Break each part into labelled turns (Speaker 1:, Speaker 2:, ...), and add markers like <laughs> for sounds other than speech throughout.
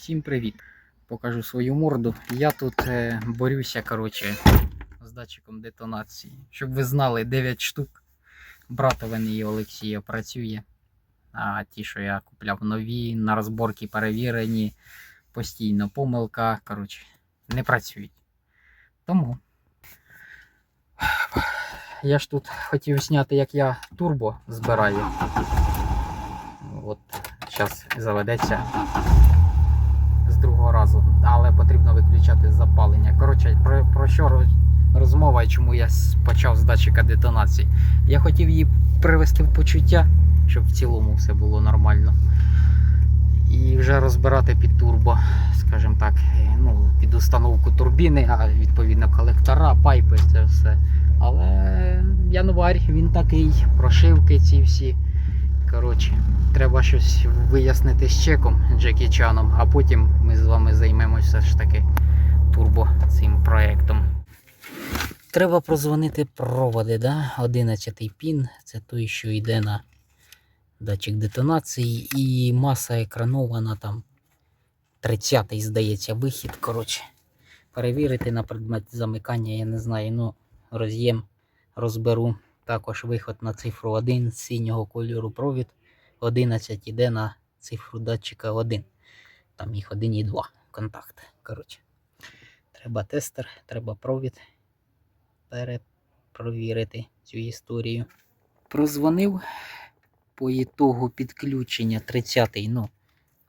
Speaker 1: Всім привіт! Покажу свою морду. Я тут е, борюся, коротше, з датчиком детонації. Щоб ви знали, 9 штук. Братовин і Олексія працює. А ті, що я купляв нові, на розборки перевірені, постійно помилка. Коротше, не працюють. Тому. Я ж тут хотів зняти, як я турбо збираю. От, зараз заведеться з другого разу, але потрібно виключати запалення. Коротше, про, про що розмова і чому я почав з датчика детонації. Я хотів її привести в почуття, щоб в цілому все було нормально. І вже розбирати під турбо, скажімо так, е, ну, під установку турбіни, а відповідно колектора, пайпи, це все. Але январь він такий, прошивки ці всі. Коротше, треба щось вияснити з чеком Джекі Чаном, а потім ми з вами займемося все ж таки турбо цим проєктом. Треба прозвонити проводи, да? 11 пін, це той, що йде на датчик детонації, і маса екранована там 30-й, здається, вихід. Коротше, перевірити на предмет замикання, я не знаю, ну, роз'єм розберу. Також виход на цифру 1 з синього кольору провід. 11 іде на цифру датчика 1. Там їх 1 і 2 контакти. Коротше. Треба тестер, треба провід перепровірити цю історію. Прозвонив по ітогу підключення 30-й, ну,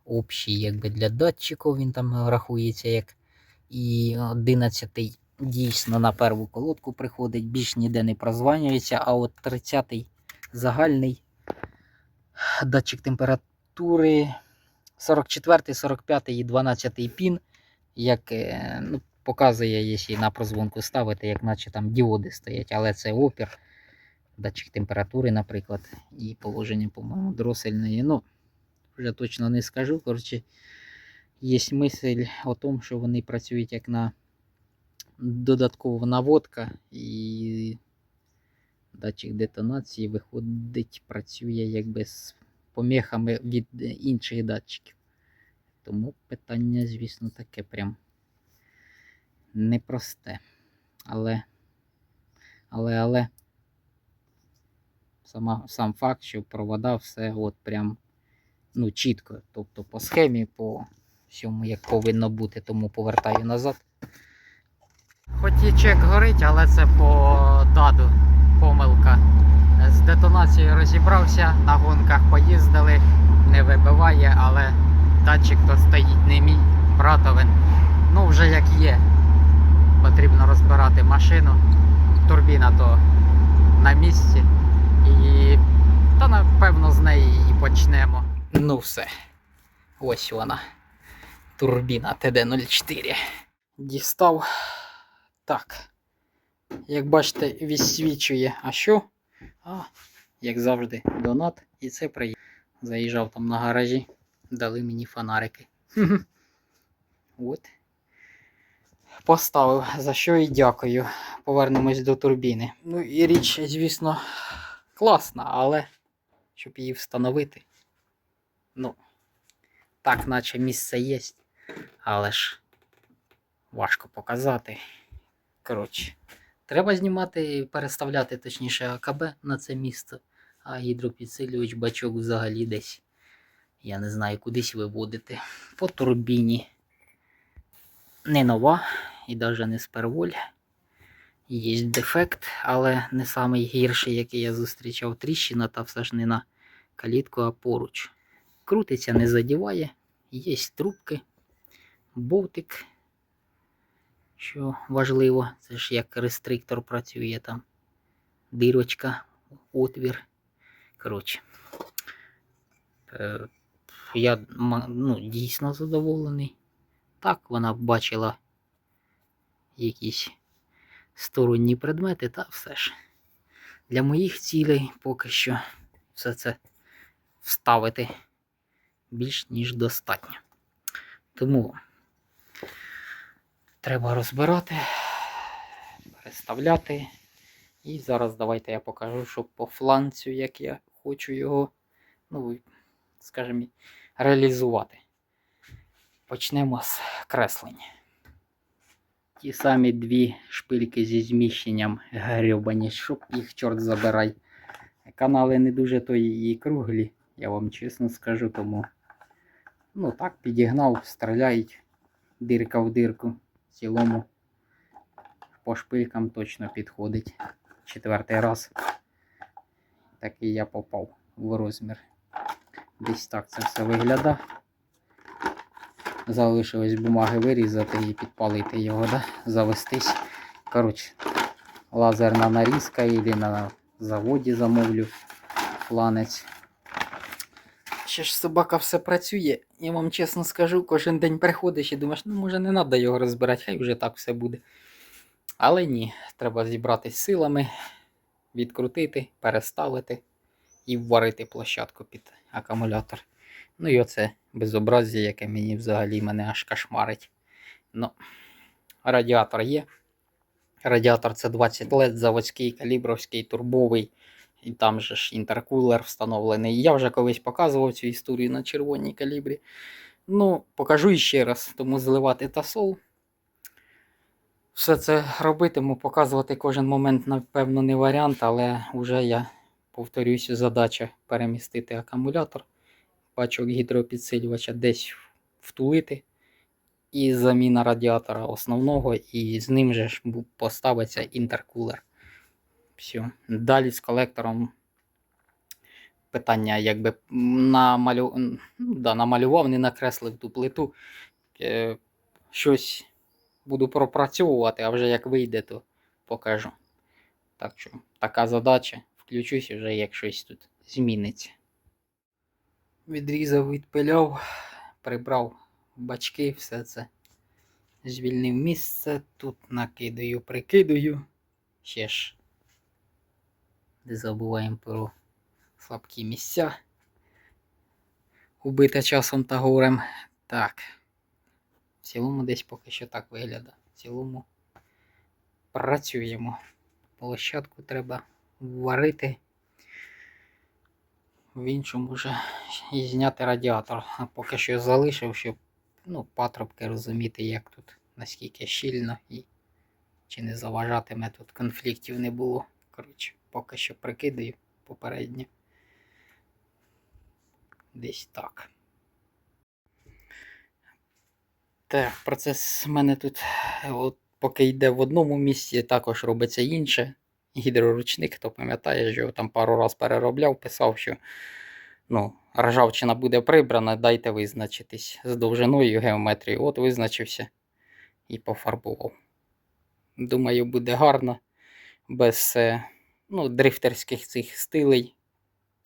Speaker 1: общий якби для датчиків, він там рахується як. І 11-й дійсно на перву колодку приходить, більш ніде не прозванюється, а от 30-й загальний датчик температури 44, 45 і 12 пін, як е, ну, показує, якщо на прозвонку ставити, як наче там діоди стоять, але це опір, датчик температури, наприклад, і положення, по-моєму, дросельної. Ну, вже точно не скажу. Коротше, є мисль о тому, що вони працюють як на додаткова наводка і датчик детонації виходить, працює якби з поміхами від інших датчиків. Тому питання, звісно, таке прям непросте. Але, але, але сама, сам факт, що провода все от прям ну, чітко. Тобто по схемі, по всьому, як повинно бути, тому повертаю назад. Хоч і чек горить, але це по даду помилка. З детонацією розібрався, на гонках поїздили, не вибиває, але датчик то стоїть не мій, братовин. Ну, вже як є. Потрібно розбирати машину. Турбіна то на місці. І та напевно з неї і почнемо. Ну все. Ось вона. Турбіна ТД-04. Дістав. Так. Як бачите, відсвічує. А що? А, як завжди, донат. І це приїхав. Заїжджав там на гаражі, дали мені фонарики. <laughs> От. Поставив, за що і дякую. Повернемось до турбіни. Ну і річ, звісно, класна, але щоб її встановити. Ну, так, наче місце є, але ж важко показати. Коротше, треба знімати, і переставляти точніше АКБ на це місце, а гідропідсилювач бачок взагалі десь. Я не знаю, кудись виводити. По турбіні. Не нова і навіть не з перволь. Є дефект, але не самий гірший, який я зустрічав. Тріщина, та все ж не на калітку, а поруч. Крутиться, не задіває. Є трубки, болтик що важливо, це ж як рестриктор працює там. Дирочка, отвір. Коротше. Е, я ну, дійсно задоволений. Так, вона бачила якісь сторонні предмети, та все ж. Для моїх цілей поки що все це вставити більш ніж достатньо. Тому треба розбирати, переставляти. І зараз давайте я покажу, що по фланцю, як я хочу його, ну, скажімо, реалізувати. Почнемо з креслень. Ті самі дві шпильки зі зміщенням грьобані, щоб їх чорт забирай. Канали не дуже то і круглі, я вам чесно скажу, тому ну так, підігнав, стріляють дирка в дирку. Цілому по шпилькам точно підходить. Четвертий раз. Такий я попав в розмір. Десь так це все виглядає. Залишилось бумаги вирізати і підпалити його, да? завестись. Коротше, лазерна нарізка, іди на заводі замовлю фланець. Ж собака все працює. Я вам чесно скажу, кожен день приходиш і думаєш, ну може не треба його розбирати, хай вже так все буде. Але ні, треба зібратись силами, відкрутити, переставити і вварити площадку під акумулятор. Ну і оце безобразія, яке мені взагалі мене аж кошмарить. Ну, радіатор є. Радіатор це 20 лет, заводський, калібровський, турбовий. І там же ж інтеркулер встановлений. Я вже колись показував цю історію на червоній калібрі. Ну, покажу іще раз, тому зливати тасол. Все це робитиму, показувати кожен момент, напевно, не варіант, але вже я повторюся, задача перемістити акумулятор, пачок гідропідсилювача десь втулити. І заміна радіатора основного, і з ним же ж поставиться інтеркулер. Все. Далі з колектором питання, якби намалю... ну, да, намалював, не накреслив ту плиту. Е, щось буду пропрацьовувати, а вже як вийде, то покажу. Так що, така задача. Включусь вже, як щось тут зміниться. Відрізав, відпиляв, прибрав бачки, все це. Звільнив місце, тут накидаю, прикидаю. Ще ж не забуваємо про слабкі місця. Убите часом та горем. Так. В цілому десь поки що так виглядає. В цілому працюємо. Площадку треба варити. В іншому вже і зняти радіатор. А поки що залишив, щоб ну, патрубки розуміти, як тут, наскільки щільно і чи не заважатиме тут конфліктів не було. Коротше, поки що прикидаю попередньо. Десь так. Так, процес в мене тут, от, поки йде в одному місці, також робиться інше. Гідроручник, хто пам'ятає, що я там пару раз переробляв, писав, що ну, ржавчина буде прибрана, дайте визначитись з довжиною геометрії. От визначився і пофарбував. Думаю, буде гарно, без е, ну, дрифтерських цих стилей.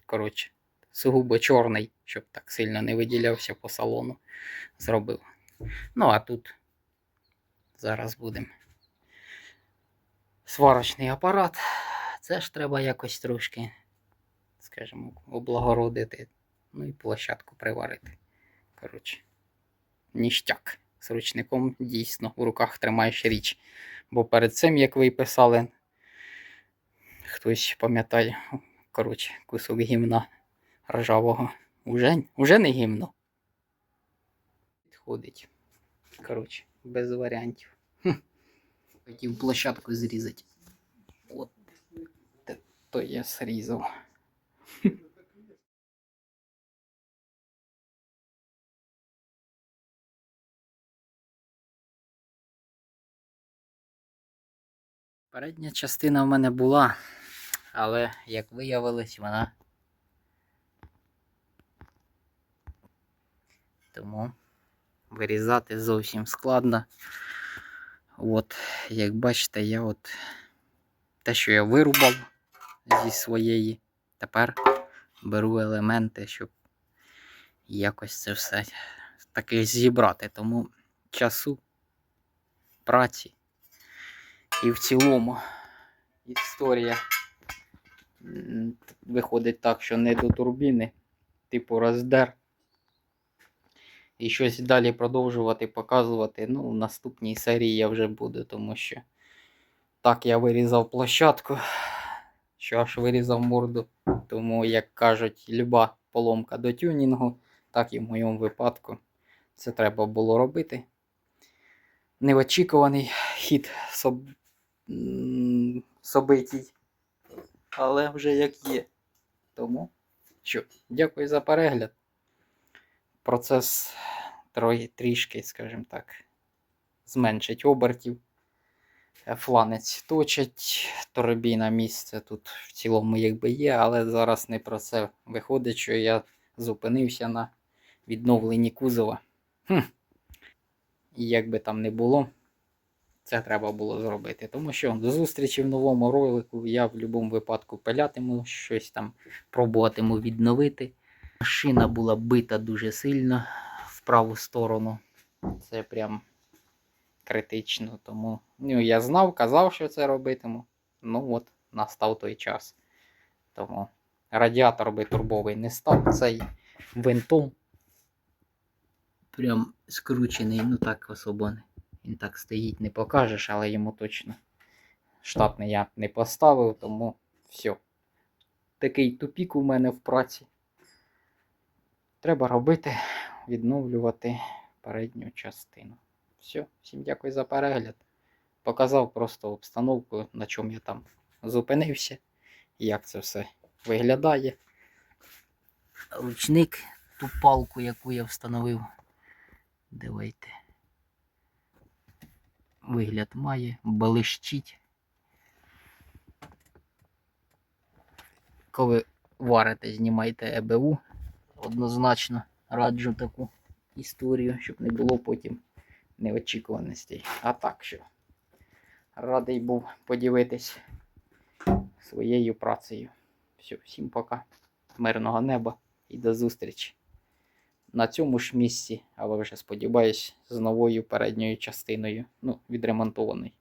Speaker 1: Коротше, сугубо чорний, щоб так сильно не виділявся по салону. Зробив. Ну, а тут зараз будемо. Сварочний апарат. Це ж треба якось трошки, скажімо, облагородити. Ну і площадку приварити. Коротше, ніштяк. З ручником дійсно в руках тримаєш річ. Бо перед цим, як ви писали, хтось пам'ятає, коротше, кусок гімна ржавого. Уже, уже не гімно. Підходить. Коротше, без варіантів. Хотів площадку зрізати. От. То я зрізав. Передня частина в мене була, але, як виявилось, вона. Тому вирізати зовсім складно. От, як бачите, я от те, що я вирубав зі своєї, тепер беру елементи, щоб якось це все таки зібрати. Тому часу, праці і в цілому історія виходить так, що не до турбіни, типу роздер. І щось далі продовжувати показувати. Ну, в наступній серії я вже буду, тому що так я вирізав площадку, що аж вирізав морду. Тому, як кажуть, люба поломка до тюнінгу, так і в моєму випадку Це треба було робити. Неочікуваний хід соб... собитій. Але вже як є. Тому що, дякую за перегляд. Процес трішки, скажімо так, зменшить обертів. Фланець точить, торбіна місце тут в цілому якби є, але зараз не про це виходить, що я зупинився на відновленні кузова. Хм. І як би там не було, це треба було зробити. Тому що до зустрічі в новому ролику я в будь-якому випадку пилятиму, щось там пробуватиму відновити. Машина була бита дуже сильно в праву сторону. Це прям критично. Тому ну, я знав, казав, що це робитиму. Ну от, настав той час. Тому радіатор би турбовий не став цей винтом. Прям скручений, ну так особо не. Він так стоїть, не покажеш, але йому точно штатний я не поставив, тому все. Такий тупік у мене в праці. Треба робити, відновлювати передню частину. Все, всім дякую за перегляд. Показав просто обстановку, на чому я там зупинився, як це все виглядає. Ручник, ту палку, яку я встановив. Давайте. Вигляд має, блищить. Коли варите, знімайте ЕБУ. Однозначно раджу таку історію, щоб не було потім неочікуваностей. А так що. Радий був поділитись своєю працею. Все, всім пока. Мирного неба і до зустрічі. На цьому ж місці, але вже сподіваюсь, з новою передньою частиною, ну, відремонтованою.